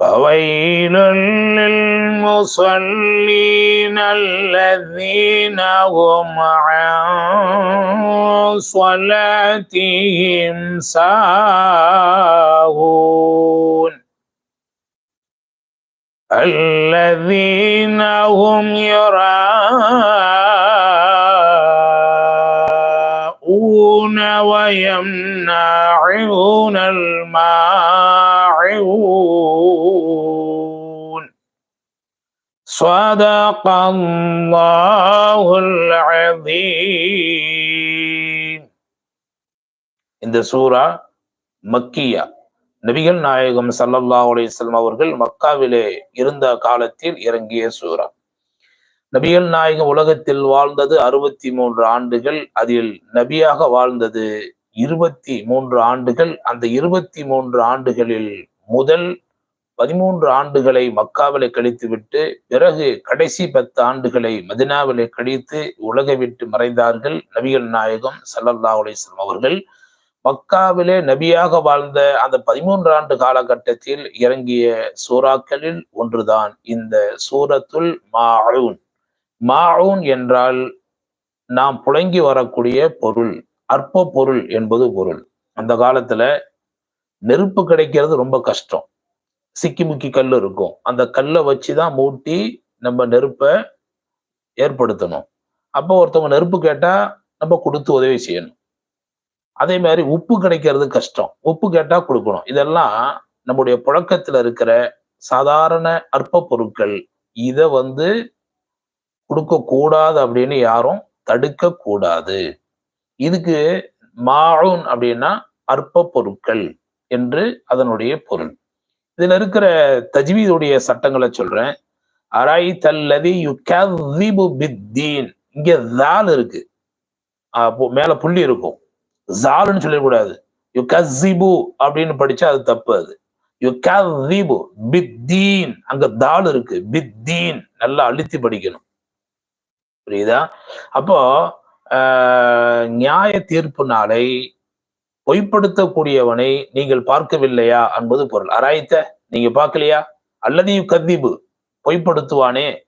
فويل للمصلين الذين هم عن صلاتهم ساهون. الذين هم يراءون ويمنعون الماعون صدق الله العظيم இந்த சூரா மக்கியா நபிகள் நாயகம் சல்லல்லா அலிஸ்லாம் அவர்கள் மக்காவிலே இருந்த காலத்தில் இறங்கிய சூரா நபிகள் நாயகம் உலகத்தில் வாழ்ந்தது அறுபத்தி மூன்று ஆண்டுகள் அதில் நபியாக வாழ்ந்தது இருபத்தி மூன்று ஆண்டுகள் அந்த இருபத்தி மூன்று ஆண்டுகளில் முதல் பதிமூன்று ஆண்டுகளை மக்காவிலே கழித்துவிட்டு பிறகு கடைசி பத்து ஆண்டுகளை மதினாவிலே கழித்து உலகை விட்டு மறைந்தார்கள் நபிகள் நாயகம் சல்லல்லா அலிஸ்லாம் அவர்கள். மக்காவிலே நபியாக வாழ்ந்த அந்த பதிமூன்று ஆண்டு காலகட்டத்தில் இறங்கிய சூறாக்களில் ஒன்றுதான் இந்த சூரத்துல் மாவுன் மாவுன் என்றால் நாம் புழங்கி வரக்கூடிய பொருள். அற்ப பொருள் என்பது பொருள். அந்த காலத்துல நெருப்பு கிடைக்கிறது ரொம்ப கஷ்டம். சிக்கி முக்கி கல் இருக்கும். அந்த கல்லை வச்சுதான் மூட்டி நம்ம நெருப்பை ஏற்படுத்தணும். அப்போ ஒருத்தவங்க நெருப்பு கேட்டா நம்ம கொடுத்து உதவி செய்யணும். அதே மாதிரி உப்பு கிடைக்கிறது கஷ்டம். உப்பு கேட்டா கொடுக்கணும். இதெல்லாம் நம்முடைய புழக்கத்துல இருக்கிற சாதாரண அற்ப பொருட்கள் இதை வந்து கொடுக்க கூடாது அப்படின்னு யாரும் தடுக்க கூடாது இதுக்கு மாவுன் அப்படின்னா அற்ப பொருட்கள் என்று அதனுடைய பொருள். இதுல இருக்கிற தஜ்வீதுடைய சட்டங்களை சொல்றேன். அராய் தல்லதி யுகதிபு பித்தீன். இங்க தால் இருக்கு. மேல புள்ளி இருக்கும். ஜாலுன்னு சொல்லக்கூடாது யு கசிபு அப்படின்னு படிச்சா அது தப்பு அது. யு கசிபு பித்தீன். அங்க தால் இருக்கு. பித்தீன். நல்லா அழுத்தி படிக்கணும். புரியுதா? அப்போ நியாய தீர்ப்பு நாளை பொய்ப்படுத்தக்கூடியவனை நீங்கள் பார்க்கவில்லையா என்பது பொருள். அராய்த்த நீங்க பார்க்கலையா? அல்லது கதிபு பொய்ப்படுத்துவானே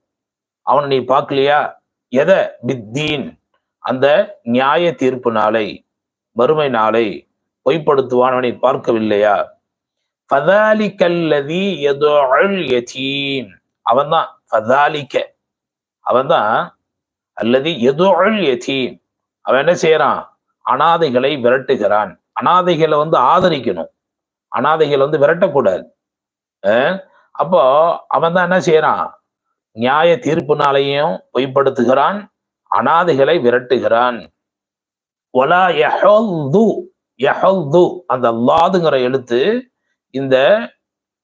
அவனை நீ பார்க்கலையா? எத? பித்தீன். அந்த நியாய தீர்ப்பு நாளை வறுமை நாளை பொய்ப்படுத்துவானவனை பார்க்கவில்லையா? ஃபதாலிக்கல்லதி யதீம் அவன்தான் ஃபதாலிக்க அவன்தான் அல்லது எதுல் யதீம் அவன் என்ன செய்யறான்? அனாதைகளை விரட்டுகிறான். அனாதைகளை வந்து ஆதரிக்கணும். அனாதைகளை வந்து விரட்டக்கூடாது. அப்போ அவன் தான் என்ன செய்யறான்? நியாய தீர்ப்புனாலையும் பொய்ப்படுத்துகிறான் அனாதைகளை விரட்டுகிறான். ஒலா யஹல்து யஹல்து அந்த லாதுங்கிற எழுத்து இந்த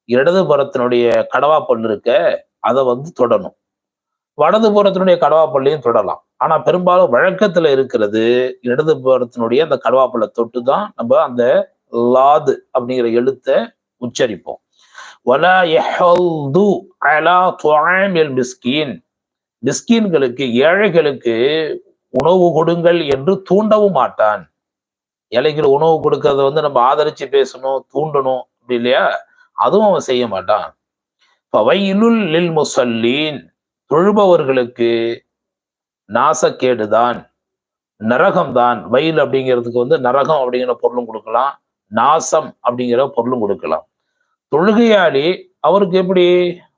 இடதுபுறத்தினுடைய கடவா பொண்ணு இருக்க அதை வந்து தொடணும். வடதுபுறத்தினுடைய புறத்தினுடைய கடவாப்பள்ளியும் தொடலாம். ஆனா பெரும்பாலும் வழக்கத்துல இருக்கிறது இடது புறத்தினுடைய அந்த கடவா தொட்டு தான் நம்ம அந்த லாது அப்படிங்கிற எழுத்தை உச்சரிப்போம். வலா யஹல்து அலா துஆமில் மிஸ்கின். மிஸ்கீன்களுக்கு ஏழைகளுக்கு உணவு கொடுங்கள் என்று தூண்டவும் மாட்டான். ஏழைகள் உணவு கொடுக்கறத வந்து நம்ம ஆதரிச்சு பேசணும் தூண்டணும் அப்படி இல்லையா? அதுவும் அவன் செய்ய மாட்டான். பவையிலுல் லில் முசல்லீன் தொழுபவர்களுக்கு நாசக்கேடுதான் நரகம்தான். வயல் அப்படிங்கிறதுக்கு வந்து நரகம் அப்படிங்கிற பொருளும் கொடுக்கலாம் நாசம் அப்படிங்கிற பொருளும் கொடுக்கலாம். தொழுகையாளி அவருக்கு எப்படி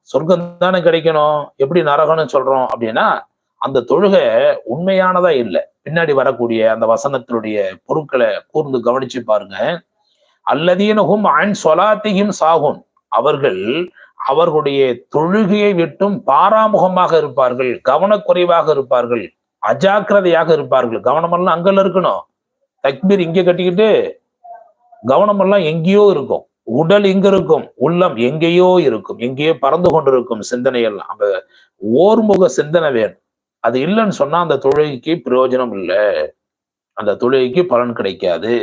சொர்க்கம் தானே கிடைக்கணும் எப்படி நரகம்னு சொல்றோம் அப்படின்னா அந்த தொழுகை உண்மையானதா இல்லை. பின்னாடி வரக்கூடிய அந்த வசனத்தினுடைய பொருட்களை கூர்ந்து கவனிச்சு பாருங்க. அல்லதீனகும் அன் சொலாத்தியும் சாகும் அவர்கள் அவர்களுடைய தொழுகையை விட்டும் பாராமுகமாக இருப்பார்கள் கவனக்குறைவாக இருப்பார்கள் அஜாக்கிரதையாக இருப்பார்கள். கவனமெல்லாம் அங்கல இருக்கணும். தக்பீர் இங்க கட்டிக்கிட்டு கவனமெல்லாம் எங்கேயோ இருக்கும். உடல் இங்க இருக்கும். உள்ளம் எங்கேயோ இருக்கும். எங்கேயோ பறந்து கொண்டிருக்கும் சிந்தனை எல்லாம் அந்த ஓர்முக சிந்தனை வேணும். அது இல்லைன்னு சொன்னா அந்த தொழுகைக்கு பிரயோஜனம் இல்லை. அந்த தொழுகைக்கு பலன் கிடைக்காது.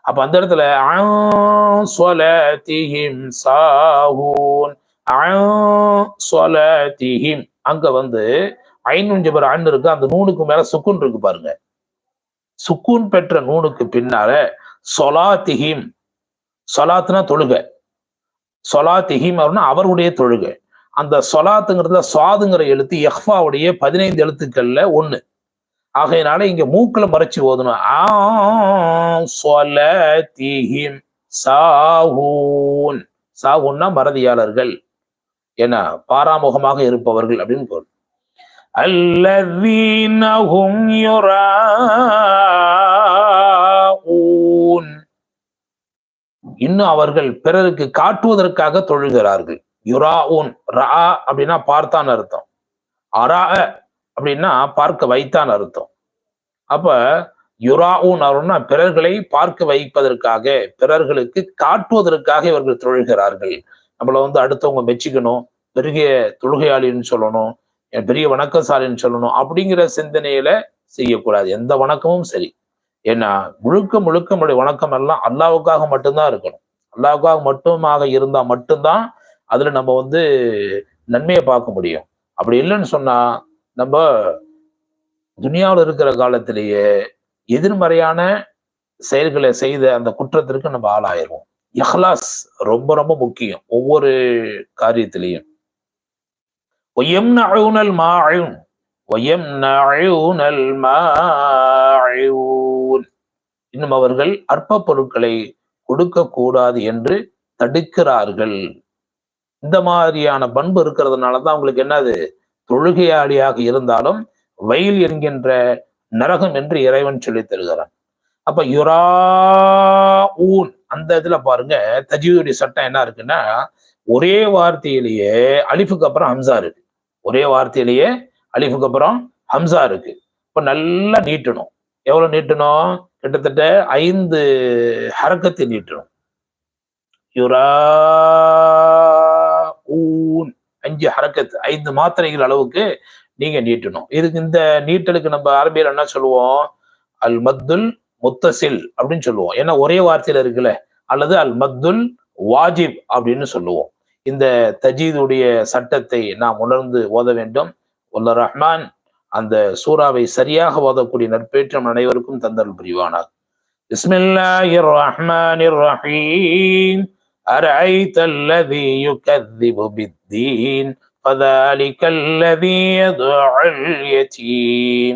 அப்ப அந்த இடத்துல சாஹூன். அங்க வந்து ஐநூஞ்சு பேர் ஆண்டு இருக்கு அந்த நூனுக்கு மேல சுக்குன் இருக்கு பாருங்க. சுக்குன் பெற்ற நூனுக்கு பின்னால சொலாத்திஹிம். சொலாத்துனா தொழுகை. சொலாத்திஹிம் அப்படின்னா அவருடைய தொழுகை. அந்த சொலாத்துங்கிறதுல சுவாதுங்கிற எழுத்து எஹ்ஃபாவுடைய பதினைந்து எழுத்துக்கள்ல ஒண்ணு. ஆகையினால இங்க மூக்குல மறைச்சு ஓதணும். சாஹூன். சாஹூன்னா மறதியாளர்கள். என பாராமுகமாக இருப்பவர்கள் அப்படின்னு பொருள். அல்லதீனஹும் யுராஊன். இன்னும் அவர்கள் பிறருக்கு காட்டுவதற்காக தொழுகிறார்கள். யுராஊன் ரா அப்படின்னா பார்த்தான் அர்த்தம். அரா அப்படின்னா பார்க்க வைத்தான் அர்த்தம். அப்ப யுராஊன் அவர்னா பிறர்களை பார்க்க வைப்பதற்காக பிறர்களுக்கு காட்டுவதற்காக இவர்கள் தொழுகிறார்கள். நம்மள வந்து அடுத்தவங்க மெச்சிக்கணும் பெரிய தொழுகையாளின்னு சொல்லணும் பெரிய வணக்கசாலின்னு சொல்லணும் அப்படிங்கிற சிந்தனையில செய்யக்கூடாது. எந்த வணக்கமும் சரி. ஏன்னா முழுக்க முழுக்க நம்முடைய வணக்கம் எல்லாம் அல்லாவுக்காக மட்டும்தான் இருக்கணும். அல்லாவுக்காக மட்டுமாக இருந்தா மட்டும்தான் அதுல நம்ம வந்து நன்மையை பார்க்க முடியும். அப்படி இல்லைன்னு சொன்னா நம்ம துனியாவில் இருக்கிற காலத்திலேயே எதிர்மறையான செயல்களை செய்த அந்த குற்றத்திற்கு நம்ம ஆளாயிருவோம். இஹ்லாஸ் ரொம்ப ரொம்ப முக்கியம் ஒவ்வொரு காரியத்திலையும். ஒய்யம் நழுனல் மாழுன் ஒய்யம் நழுனல் மாழுன் இன்னும் அவர்கள் அற்ப பொருட்களை கொடுக்க கூடாது என்று தடுக்கிறார்கள். இந்த மாதிரியான பண்பு இருக்கிறதுனாலதான் அவங்களுக்கு என்னது? தொழுகையாளியாக இருந்தாலும் வயல் என்கின்ற நரகம் என்று இறைவன் சொல்லித் தருகிறான். அப்ப யுரா ஊன் அந்த இதுல பாருங்க தஜீவுடைய சட்டம் என்ன இருக்குன்னா ஒரே வார்த்தையிலேயே அலிஃபுக்கு அப்புறம் ஹம்சா இருக்கு. ஒரே வார்த்தையிலேயே அலிஃபுக்கு அப்புறம் ஹம்சா இருக்கு. இப்ப நல்லா நீட்டணும். எவ்வளவு நீட்டணும்? கிட்டத்தட்ட ஐந்து ஹரக்கத்தை நீட்டணும். யுரா ஊன் அஞ்சு ஹரக்கத்து ஐந்து மாத்திரைகள் அளவுக்கு நீங்க நீட்டணும். இதுக்கு இந்த நீட்டலுக்கு நம்ம அரபியில் என்ன சொல்லுவோம்? அல் மத்துல் முத்தசில் அப்படின்னு சொல்லுவோம் ஏன்னா ஒரே வார்த்தையில இருக்குல்ல அல்லது அல் மத்துல் வாஜிப் அப்படின்னு சொல்லுவோம் இந்த தஜீதுடைய சட்டத்தை நாம் உணர்ந்து ஓத வேண்டும் உல்ல ரஹ்மான் அந்த சூறாவை சரியாக ஓதக்கூடிய நற்பேற்றம் அனைவருக்கும் தந்தல் புரிவானார் பிஸ்மில்லாஹிர் ரஹ்மானிர் ரஹீம் أرأيت الذي يكذب بالدين فذلك الذي يدعو اليتيم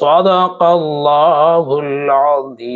صدق الله العظيم.